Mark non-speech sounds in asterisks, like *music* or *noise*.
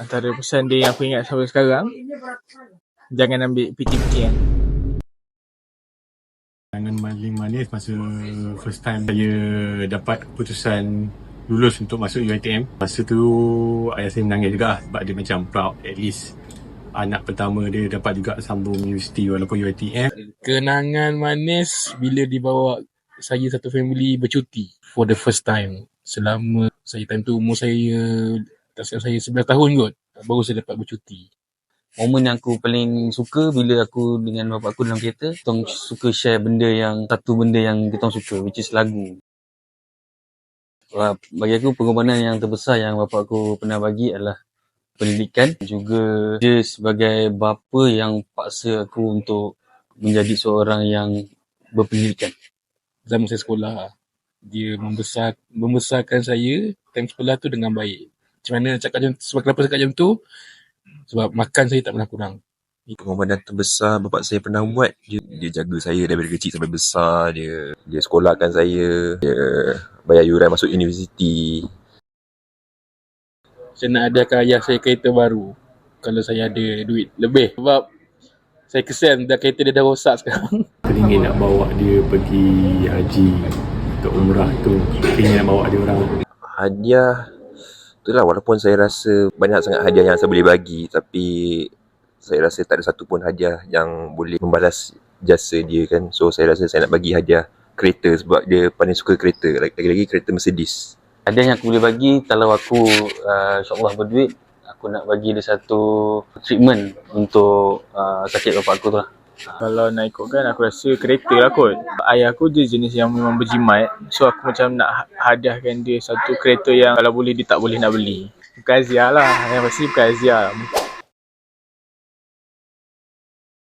Antara pesan dia yang aku ingat sampai sekarang, jangan ambil fikir-fikir. Kenangan paling manis masa first time saya dapat keputusan lulus untuk masuk UiTM. Masa tu ayah saya menangis juga lah sebab dia macam proud at least anak pertama dia dapat juga sambung universiti walaupun UiTM. Kenangan manis bila dibawa saya satu family bercuti for the first time. Selama saya time tu umur saya, silap saya 11 tahun kot. Baru saya dapat bercuti. Momen yang aku paling suka bila aku dengan bapak aku dalam kereta, kita suka share benda yang, satu benda yang kita suka, which is lagu. Wah, Bagi aku pengorbanan yang terbesar yang bapak aku pernah bagi adalah pendidikan. Juga dia sebagai bapa yang paksa aku untuk menjadi seorang yang berpendidikan. Zaman saya sekolah, dia membesar, membesarkan saya time sekolah tu dengan baik. Macam mana nak cakap macam sebab kenapa cakap macam tu? Sebab makan saya tak pernah kurang. Pengorbanan terbesar bapak saya pernah buat dia, dia jaga saya daripada kecil sampai besar dia dia sekolahkan saya dia bayar yuran masuk universiti Saya nak adakan ayah saya kereta baru. Kalau saya ada duit lebih. Sebab saya kesian dah kereta dia dah rosak sekarang. *laughs* Teringin nak bawa dia pergi haji ke umrah tu. Teringin nak bawa dia orang hadiah itulah walaupun saya rasa banyak sangat hadiah yang saya boleh bagi tapi saya rasa tak ada satu pun hadiah yang boleh membalas jasa dia kan? So saya rasa saya nak bagi hadiah kereta sebab dia paling suka kereta. Lagi-lagi kereta Mercedes. Hadiah yang aku boleh bagi kalau aku uh, insyaAllah berduit, aku nak bagi dia satu treatment untuk uh, sakit bapak aku tu lah. Kalau nak ikutkan, aku rasa kereta lah kot. Ayah aku dia jenis yang memang berjimat. So aku macam nak ha- hadiahkan dia satu kereta yang kalau boleh dia tak boleh nak beli. Bukan Azia lah. Yang pasti bukan Azia.